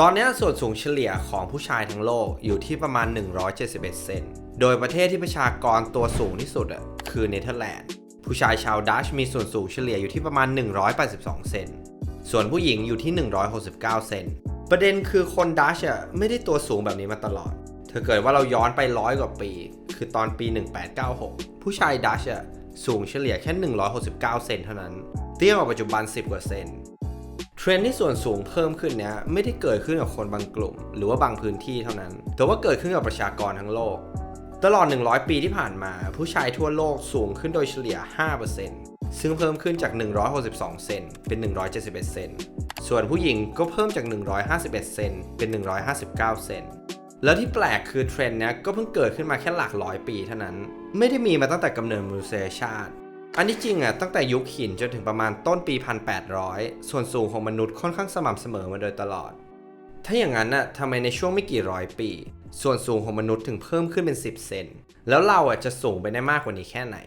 ตอนนี้ส่วนสูงเฉลี่ยของผู้ชายทั้งโลกอยู่ที่ประมาณ 171 เซน โดยประเทศที่ประชากรตัวสูงที่สุดคือเนเธอร์แลนด์ ผู้ชายชาวดัชมีส่วนสูงเฉลี่ยอยู่ที่ประมาณ 182 เซน ส่วนผู้หญิงอยู่ที่ 169 เซน ประเด็นคือคนดัชไม่ได้ตัวสูงแบบนี้มาตลอดถ้าเกิดว่าเราย้อนไปร้อยกว่าปี คือตอนปี 1896 ผู้ชายดัชสูงเฉลี่ยแค่ 169 เซนเท่านั้นเทียบกับปัจจุบัน 10 กว่าเซน ทรนด์ที่ส่วนสูงเพิ่มขึ้นเนี้ยไม่ได้เกิดขึ้นกับคนบางกลุ่ม หรือว่าบางพื้นที่เท่านั้น แต่ว่าเกิดขึ้นกับประชากรทั้งโลก ตลอด 100 ปีที่ผ่านมา ผู้ชายทั่วโลกสูงขึ้นโดยเฉลี่ย 5%ซึ่งเพิ่มขึ้นจาก 162 เซนเป็น 171 เซนส่วนผู้หญิงก็เพิ่มจาก 151 เซนเป็น 159 เซนแล้วที่แปลกคือเทรนด์เนี้ยก็เพิ่งเกิดขึ้นมาแค่หลักร้อยปีเท่านั้น ไม่ได้มีมาตั้งแต่กำเนิดมนุษยชาติ อันที่จริงอะตั้งแต่ยุคหินจนถึงประมาณต้นปี 1800 ส่วนสูงของมนุษย์ค่อนข้างสม่ำเสมอมาโดยตลอด ถ้าอย่างนั้นน่ะทำไมในช่วงไม่กี่ร้อยปี ส่วนสูงของมนุษย์ถึงเพิ่มขึ้นเป็น 10 เซนแล้วเราอะจะสูงไปได้มากกว่านี้แค่ไหน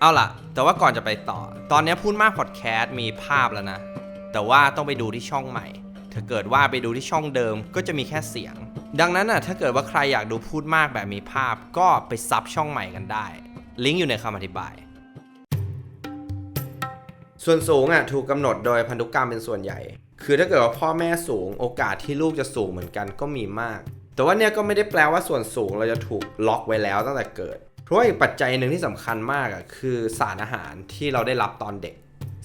เอาล่ะ แต่ว่าก่อนจะไปต่อ ตอนนี้พูดมากพอดแคสต์มีภาพแล้วนะ แต่ว่าต้องไปดูที่ช่องใหม่ ถ้าเกิดว่าไปดูที่ช่องเดิมก็จะมีแค่เสียง ดังนั้นน่ะถ้าเกิดว่าใครอยากดูพูดมากแบบมีภาพ ก็ไปซับช่องใหม่กันได้ ลิงก์อยู่ในคำอธิบาย ส่วนสูงอะถูกกำหนดโดยพันธุกรรมเป็นส่วนใหญ่ คือถ้าเกิดว่าพ่อแม่สูงโอกาสที่ลูกจะสูงเหมือนกันก็มีมาก แต่ว่าเนี่ยก็ไม่ได้แปลว่าส่วนสูงเราจะถูกล็อกไว้แล้วตั้งแต่เกิด เพราะว่าอีกปัจจัยหนึ่งที่สำคัญมากอะคือสารอาหารที่เราได้รับตอนเด็ก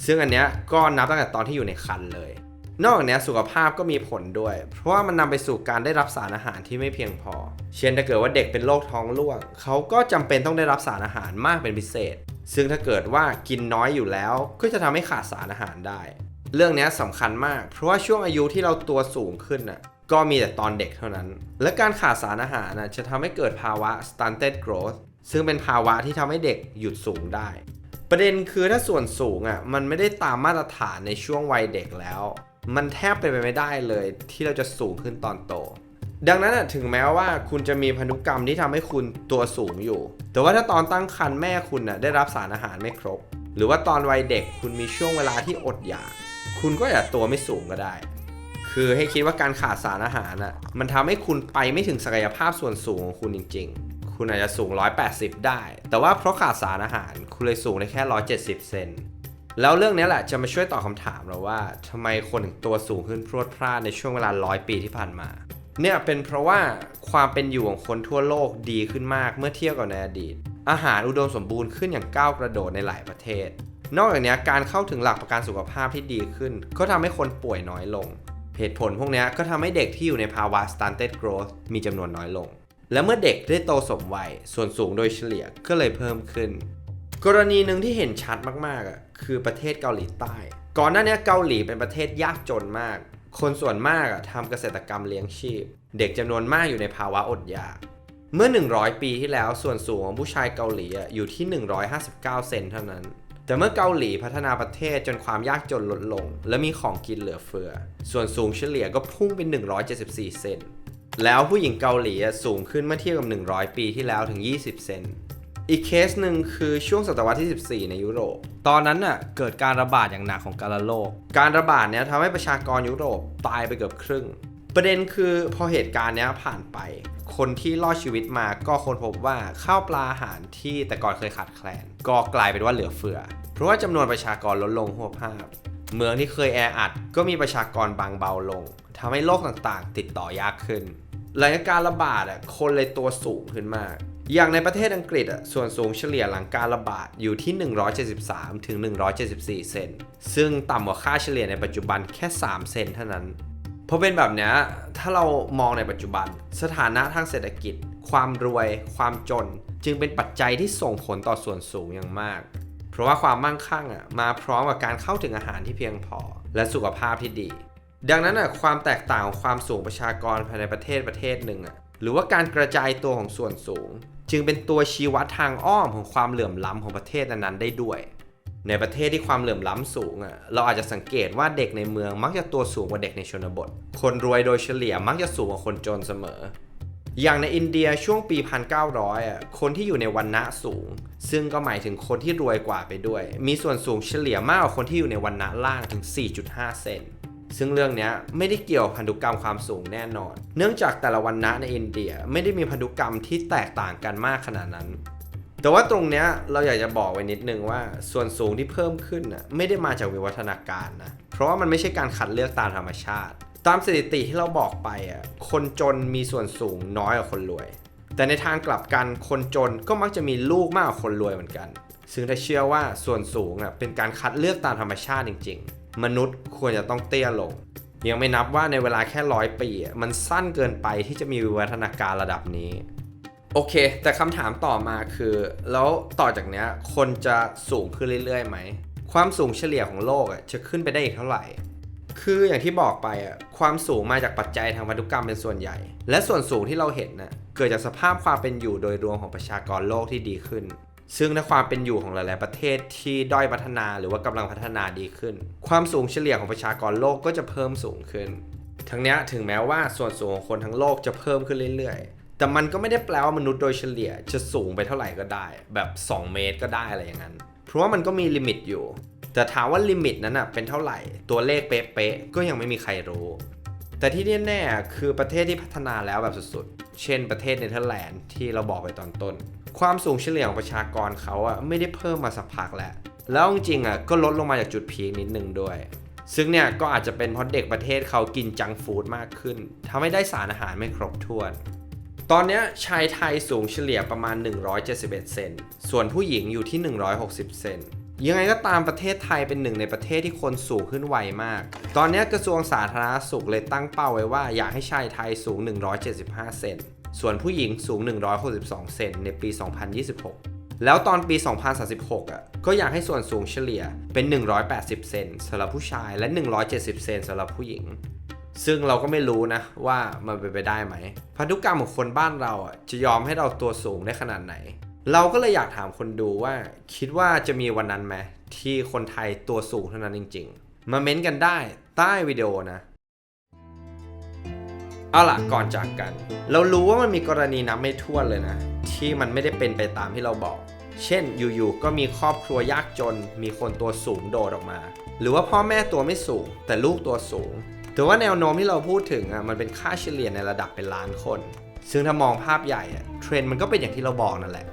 ซึ่งอันเนี้ยก็นับตั้งแต่ตอนที่อยู่ในครรภ์เลย นอกจากนี้สุขภาพก็มีผลด้วย เพราะว่ามันนำไปสู่การได้รับสารอาหารที่ไม่เพียงพอ เช่นถ้าเกิดว่าเด็กเป็นโรคท้องร่วงเขาก็จำเป็นต้องได้รับสารอาหารมากเป็นพิเศษ ซึ่งถ้าเกิดว่ากินน้อยอยู่แล้วก็จะทำให้ขาดสารอาหารได้ เรื่องนี้สำคัญมาก เพราะว่าช่วงอายุที่เราตัวสูงขึ้นน่ะก็มีแต่ตอนเด็กเท่านั้น และการขาดสารอาหารน่ะจะทำให้เกิดภาวะ stunted growth ซึ่งเป็นภาวะที่ทำให้เด็กหยุดสูงได้ ประเด็นคือถ้าส่วนสูงอะมันไม่ได้ตามมาตรฐานในช่วงวัยเด็กแล้ว มันแทบเป็นไปไม่ได้เลยที่เราจะสูงขึ้นตอนโต ดังนั้นถึงแม้ว่าคุณจะมีพันธุกรรมที่ทำให้คุณตัวสูงอยู่ แต่ว่าถ้าตอนตั้งครรภ์แม่คุณน่ะได้รับสารอาหารไม่ครบ หรือว่าตอนวัยเด็กคุณมีช่วงเวลาที่อดอยาก คุณก็อาจตัวไม่สูงก็ได้ คือให้คิดว่าการขาดสารอาหารน่ะมันทำให้คุณไปไม่ถึงศักยภาพส่วนสูงของคุณจริง ๆ คุณอาจจะสูง 180 ได้ แต่ว่าเพราะขาดสารอาหารคุณเลยสูงได้แค่ 170 เซนแล้วเรื่องนี้แหละจะมาช่วยตอบคำถามเราว่าทำไมคนถึงตัวสูงขึ้นพรวดพราดในช่วงเวลาร้อยปีที่ผ่านมา เนี่ยเป็นเพราะว่าความเป็นอยู่ของคนทั่วโลกดีขึ้นมากเมื่อเทียบกับในอดีต อาหารอุดมสมบูรณ์ขึ้นอย่างก้าวกระโดดในหลายประเทศ นอกจากนี้การเข้าถึงหลักประกันสุขภาพที่ดีขึ้น ก็ทำให้คนป่วยน้อยลง เหตุผลพวกนี้ก็ทำให้เด็กที่อยู่ในภาวะ stunted growth มีจำนวนน้อยลง และเมื่อเด็กได้โตสมวัยส่วนสูงโดยเฉลี่ยก็เลยเพิ่มขึ้น กรณีหนึ่งที่เห็นชัดมากๆอะคือประเทศเกาหลีใต้ ก่อนหน้านี้เกาหลีเป็นประเทศยากจนมาก คนส่วนมากทำเกษตรกรรมเลี้ยงชีพ เด็กจำนวนมากอยู่ในภาวะอดอยากเมื่อ 100 ปีที่แล้วส่วนสูงของผู้ชายเกาหลีอยู่ที่ 159 เซนเท่านั้น แต่เมื่อเกาหลีพัฒนาประเทศจนความยากจนลดลง และมีของกินเหลือเฟือ ส่วนสูงเฉลี่ยก็พุ่งเป็น 174 เซนแล้วผู้หญิงเกาหลีสูงขึ้นเมื่อเทียบกับ 100 ปีที่แล้วถึง 20 เซน อีกเคสหนึ่งคือช่วงศตวรรษที่ 14 ในยุโรป ตอนนั้นน่ะเกิดการระบาดอย่างหนักของการระโรค การระบาดเนี้ยทำให้ประชากรยุโรปตายไปเกือบครึ่ง ประเด็นคือพอเหตุการณ์เนี้ยผ่านไป คนที่รอดชีวิตมาก็ค้นพบว่าข้าวปลาอาหารที่แต่ก่อนเคยขาดแคลน ก็กลายเป็นว่าเหลือเฟือ เพราะว่าจำนวนประชากรลดลงหัวภาพ เมืองที่เคยแออัดก็มีประชากรบางเบาลงทำให้โรคต่างๆ ติดต่อยากขึ้น หลังจากการระบาดอะคนเลยตัวสูงขึ้นมาก อย่างในประเทศอังกฤษอะส่วนสูงเฉลี่ยหลังการระบาดอยู่ที่ 173 ถึง 174 เซนซึ่งต่ำกว่าค่าเฉลี่ยในปัจจุบันแค่ 3 เซนเท่านั้นพอเป็นแบบเนี้ยถ้าเรามองในปัจจุบัน สถานะทางเศรษฐกิจ ความรวย ความจน จึงเป็นปัจจัยที่ส่งผลต่อส่วนสูงอย่างมาก เพราะว่าความมั่งคั่งอะมาพร้อมกับการเข้าถึงอาหารที่เพียงพอ และสุขภาพที่ดี ดังนั้นอะความแตกต่างของความสูงประชากรภายในประเทศประเทศหนึ่งอะหรือว่าการกระจายตัวของส่วนสูง จึงเป็นตัวชี้วัดทางอ้อมของความเหลื่อมล้ำของประเทศนั้นๆได้ด้วย ในประเทศที่ความเหลื่อมล้ำสูงอะเราอาจจะสังเกตว่าเด็กในเมืองมักจะตัวสูงกว่าเด็กในชนบท คนรวยโดยเฉลี่ยมักจะสูงกว่าคนจนเสมอ อย่างในอินเดียช่วงปี 1900อะคนที่อยู่ในวันณะสูง ซึ่งก็หมายถึงคนที่รวยกว่าไปด้วย มีส่วนสูงเฉลี่ยมากกว่าคนที่อยู่ในวันณะล่างถึง 4.5 เซน ซึ่งเรื่องนี้ไม่ได้เกี่ยวพันธุกรรมความสูงแน่นอน เนื่องจากแต่ละวันนะในอินเดียไม่ได้มีพันธุกรรมที่แตกต่างกันมากขนาดนั้น แต่ว่าตรงเนี้ยเราอยากจะบอกไว้นิดนึงว่า ส่วนสูงที่เพิ่มขึ้นน่ะไม่ได้มาจากวิวัฒนาการนะเพราะว่ามันไม่ใช่การคัดเลือกตามธรรมชาติ ตามสถิติที่เราบอกไปอะคนจนมีส่วนสูงน้อยกว่าคนรวย แต่ในทางกลับกันคนจนก็มักจะมีลูกมากกว่าคนรวยเหมือนกัน ซึ่งถ้าเชื่อว่าส่วนสูงอะเป็นการคัดเลือกตามธรรมชาติจริง ๆ มนุษย์ควรจะต้องเตี้ยลง ยังไม่นับว่าในเวลาแค่ร้อยปี มันสั้นเกินไปที่จะมีวิวัฒนาการระดับนี้ โอเค แต่คำถามต่อมาคือ แล้วต่อจากนี้คนจะสูงขึ้นเรื่อยๆไหม ความสูงเฉลี่ยของโลกจะขึ้นไปได้อีกเท่าไหร่คืออย่างที่บอกไปอะความสูงมาจากปัจจัยทางพันธุกรรมเป็นส่วนใหญ่ และส่วนสูงที่เราเห็นน่ะเกิดจากสภาพความเป็นอยู่โดยรวมของประชากรโลกที่ดีขึ้น ซึ่งถ้าความเป็นอยู่ของหลาย ๆ ประเทศที่ด้อยพัฒนาหรือว่ากำลังพัฒนาดีขึ้น ความสูงเฉลี่ยของประชากรโลกก็จะเพิ่มสูงขึ้น ทั้งนี้ถึงแม้ว่าส่วนสูงของคนทั้งโลกจะเพิ่มขึ้นเรื่อย ๆ แต่มันก็ไม่ได้แปลว่ามนุษย์โดยเฉลี่ยจะสูงไปเท่าไหร่ก็ได้ แบบ 2 เมตรก็ได้อะไรอย่างนั้น เพราะว่ามันก็มีลิมิตอยู่ แต่ถามว่าลิมิตนั้นเป็นเท่าไหร่ ตัวเลขเป๊ะ ๆ ก็ยังไม่มีใครรู้ แต่ที่แน่ๆคือประเทศที่พัฒนาแล้วแบบสุด ๆ เช่น ประเทศเนเธอร์แลนด์ที่เราบอกไปตอนต้น ความสูงเฉลี่ยของประชากรเขาอะไม่ได้เพิ่มมาสักพักแล้ว แล้วจริงๆอะก็ลดลงมาจากจุดพีคนิดนึงด้วย ซึ่งเนี่ยก็อาจจะเป็นเพราะเด็กประเทศเขากินจังฟู้ดมากขึ้นทำให้ได้สารอาหารไม่ครบถ้วน ตอนนี้ชายไทยสูงเฉลี่ยประมาณ 171 เซน ส่วนผู้หญิงอยู่ที่ 160 เซนยังไงก็ตามประเทศไทยเป็นหนึ่งในประเทศที่คนสูงขึ้นไวมาก ตอนนี้กระทรวงสาธารณสุขเลยตั้งเป้าไว้ว่าอยากให้ชายไทยสูง 175 เซน ส่วนผู้หญิงสูง 162 เซนในปี 2026 แล้วตอนปี 2036 อะ ก็อยากให้ส่วนสูงเฉลี่ยเป็น 180 เซนสำหรับผู้ชายและ 170 เซนสำหรับผู้หญิง ซึ่งเราก็ไม่รู้นะว่ามันเป็นไปได้ไหมพันธุกรรมของคนบ้านเราอะจะยอมให้เราตัวสูงได้ขนาดไหน เราก็เลยอยากถามคนดูว่า คิดว่าจะมีวันนั้นไหมที่คนไทยตัวสูงเท่านั้นจริง ๆ มาเม้นกันได้ใต้วิดีโอนะ เอาล่ะก่อนจากกัน เรารู้ว่ามันมีกรณีนับไม่ถ้วนเลยนะ ที่มันไม่ได้เป็นไปตามที่เราบอก เช่นอยู่ๆก็มีครอบครัวยากจน มีคนตัวสูงโดดออกมา หรือว่าพ่อแม่ตัวไม่สูง แต่ลูกตัวสูงถือว่าแนวโน้มที่เราพูดถึงอะมันเป็นค่าเฉลี่ยในระดับเป็นล้านคน ซึ่งถ้ามองภาพใหญ่อะเทรนด์มันก็เป็นอย่างที่เราบอกนั่นแหละ